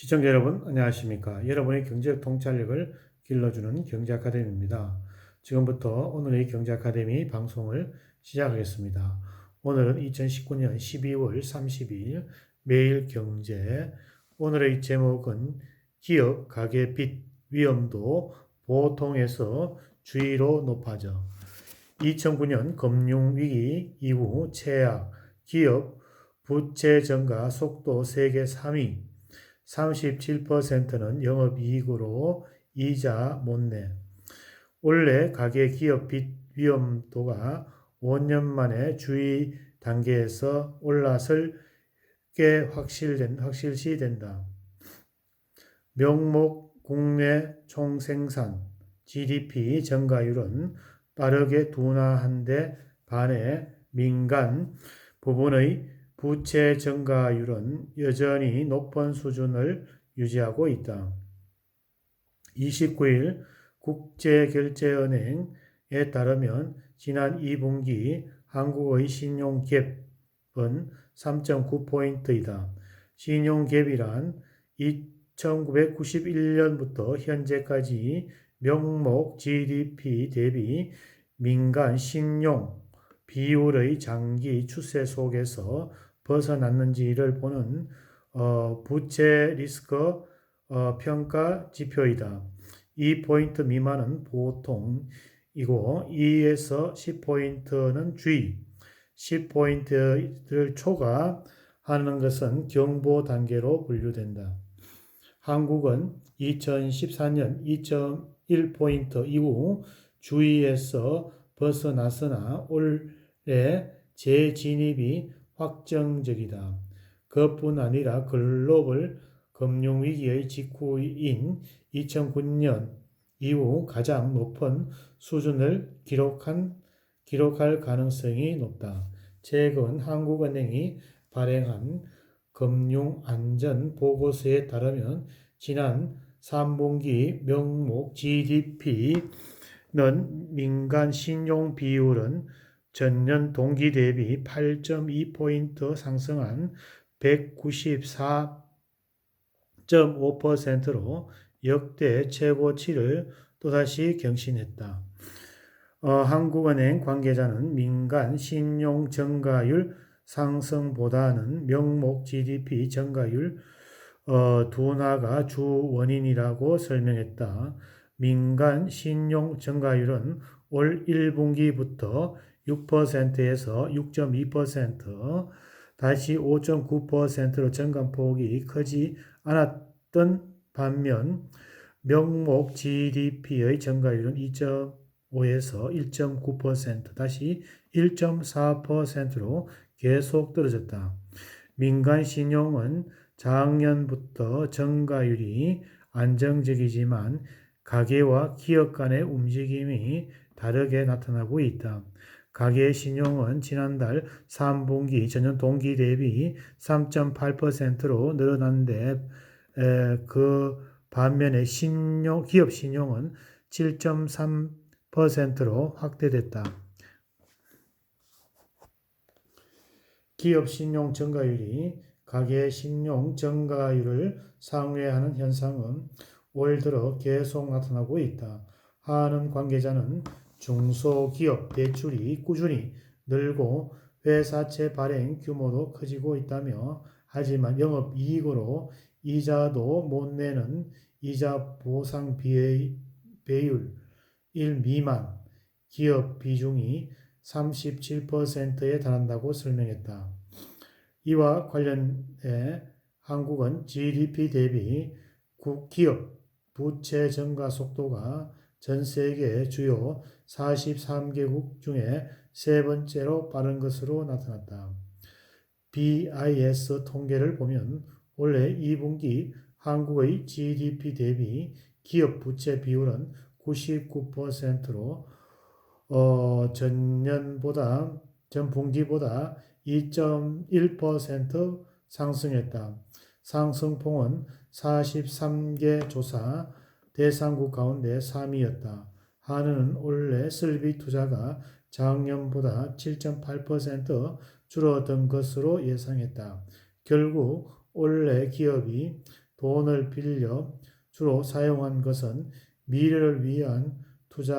시청자 여러분, 안녕하십니까? 여러분의 경제적 통찰력을 길러주는 경제 아카데미입니다. 지금부터 오늘의 경제 아카데미 방송을 시작하겠습니다. 오늘은 2019년 12월 30일 매일 경제. 오늘의 제목은 기업 가계 빚 위험도 보통에서 주의로 높아져. 2009년 금융위기 이후 최악, 기업 부채 증가 속도 세계 3위, 37%는 영업이익으로 이자 못 내. 원래 가계 기업 빚 위험도가 5년 만에 주의 단계에서 올라설 게 확실된, 확실시 된다. 명목 국내 총생산 GDP 증가율은 빠르게 둔화한데 반해 민간 부분의 부채 증가율은 여전히 높은 수준을 유지하고 있다. 29일 국제결제은행에 따르면 지난 2분기 한국의 신용갭은 3.9포인트이다. 신용갭이란 1991년부터 현재까지 명목 GDP 대비 민간 신용 비율의 장기 추세 속에서 벗어났는지를 보는 어, 부채 리스크 어, 평가 지표이다. 2포인트 미만은 보통이고 2에서 10포인트는 주의, 10포인트를 초과하는 것은 경보 단계로 분류된다. 한국은 2014년 2.1포인트 이후 주의에서 벗어났으나 올해 재진입이 확정적이다. 그뿐 아니라 글로벌 금융위기의 직후인 2009년 이후 가장 높은 수준을 기록한, 기록할 가능성이 높다. 최근 한국은행이 발행한 금융안전보고서에 따르면 지난 3분기 명목 GDP는 민간 신용 비율은 전년 동기 대비 8.2포인트 상승한 194.5%로 역대 최고치를 또다시 경신했다. 어, 한국은행 관계자는 민간 신용 증가율 상승보다는 명목 GDP 증가율 어, 둔화가 주 원인이라고 설명했다. 민간 신용 증가율은 올 1분기부터 6%에서 6.2% 다시 5.9%로 증감폭이 크지 않았던 반면 명목 GDP의 증가율은 2.5에서 1.9% 다시 1.4%로 계속 떨어졌다. 민간 신용은 작년부터 증가율이 안정적이지만 가계와 기업 간의 움직임이 다르게 나타나고 있다. 가계 신용은 지난달 3분기 전년 동기 대비 3.8%로 늘어났는데 그 반면에 신용, 기업 신용은 7.3%로 확대됐다. 기업 신용 증가율이 가계 신용 증가율을 상회하는 현상은 올 들어 계속 나타나고 있다. 하는 관계자는 중소기업 대출이 꾸준히 늘고 회사채 발행 규모도 커지고 있다며 하지만 영업 이익으로 이자도 못 내는 이자 보상 비율 1 미만 기업 비중이 37%에 달한다고 설명했다. 이와 관련해 한국은 GDP 대비 기업 부채 증가 속도가 전 세계 주요 43개국 중에 세 번째로 빠른 것으로 나타났다. BIS 통계를 보면 올해 2분기 한국의 GDP 대비 기업 부채 비율은 99%로 어, 전년보다 전 분기보다 2.1% 상승했다. 상승폭은 43개 조사 대상국 가운데 3위였다. 한은은 올해 설비 투자가 작년보다 7.8% 줄어든 것으로 예상했다. 결국 올해 기업이 돈을 빌려 주로 사용한 것은 미래를 위한 투자